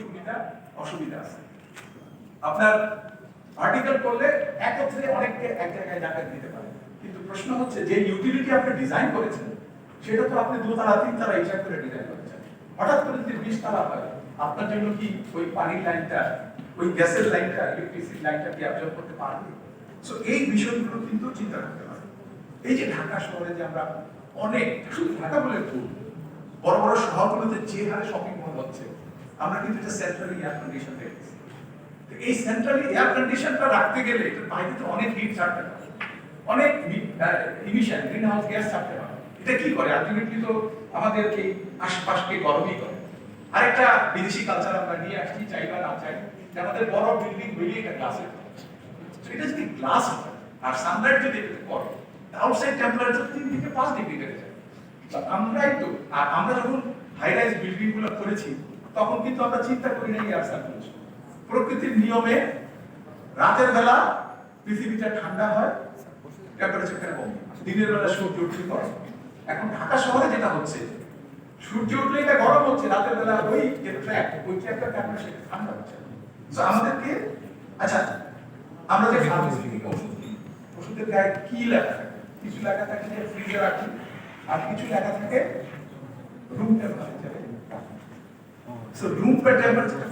সুবিধা, অসুবিধা আছে। আপনার ভার্টিক্যাল করলে একত্রে অনেককে এক জায়গায় জায়গায় দিতে পারে। কিন্তু প্রশ্ন হচ্ছে, যে ইউটিলিটি আপনি ডিজাইন করেছেন, সেটা তো আপনি দুতলা, তিনতলা হিসাব করে ডিজাইন করেছেন। হঠাৎ করে যদি বিশ তালা হয়, আপনার জন্য কি ওই পানির লাইনটা, ওই গ্যাসের লাইনটা ইলেকট্রিসিটি লাইনটা কি অবজর্ভ করতে পারবে সো এই বিষয়গুলো কিন্তু চিন্তা করতে হবে। এই যে ঢাকা শহরে যে আমরা অনেক, শুধু ঢাকা বলে ভুল, বড় বড় শহরগুলোতে যে হারে শপিং মল হচ্ছে আমরা কিন্তু এটা সেন্ট্রালি এয়ার কন্ডিশন রেখেছি তো এই সেন্ট্রালি এয়ার কন্ডিশনটা রাখতে গেলে এটার বাইরে তো অনেক হিট ছাড়তে হয় অনেক ইমিশন গ্রিন হাউস গ্যাস ছাড়তে হয় এটা কি করে? আলটিমেটলি তো আমাদের এই আশপাশকে গরমই করে। আরেকটা বিদেশি কালচার আমরা নিয়ে আসছি চাই বা না চাই। যে আমাদের বড় বিল্ডিং বেরিয়ে একটা গ্লাসের এটা যদি গ্লাস হয়, আর সানলাইট যদি এটাতে পড়ে আউটসাইড টেম্পারেচার তিন থেকে পাঁচ ডিগ্রি বেড়ে যায়। আমরাই তো, আর আমরা যখন হাই রাইজ বিল্ডিংগুলো করেছি তখন কিন্তু আমরা চিন্তা করি না এয়ার সার্কুলেশন প্রকৃতির নিয়মে রাতের বেলা পৃথিবীটা ঠান্ডা হয় টেম্পারেচারটা কমে। দিনের বেলা সূর্য উঠলে গরম এখন ঢাকা শহরে যেটা হচ্ছে সূর্য উঠলে এটা গরম হচ্ছে রাতের বেলা ওই যে ট্র্যাক ওই ট্র্যাকটা কারণে সেটা ঠান্ডা হচ্ছে। তো আমাদেরকে আচ্ছা আমরা যে ফার্মেসি থেকে ওষুধ কিনি ওষুধের গায়ে কি লেখা থাকে? কিছু লেখা থাকে যে ফ্রিজে রাখি আর কিছু লেখা থাকে রুম টেম্পারেচারে সো রুম টেম্পারেচার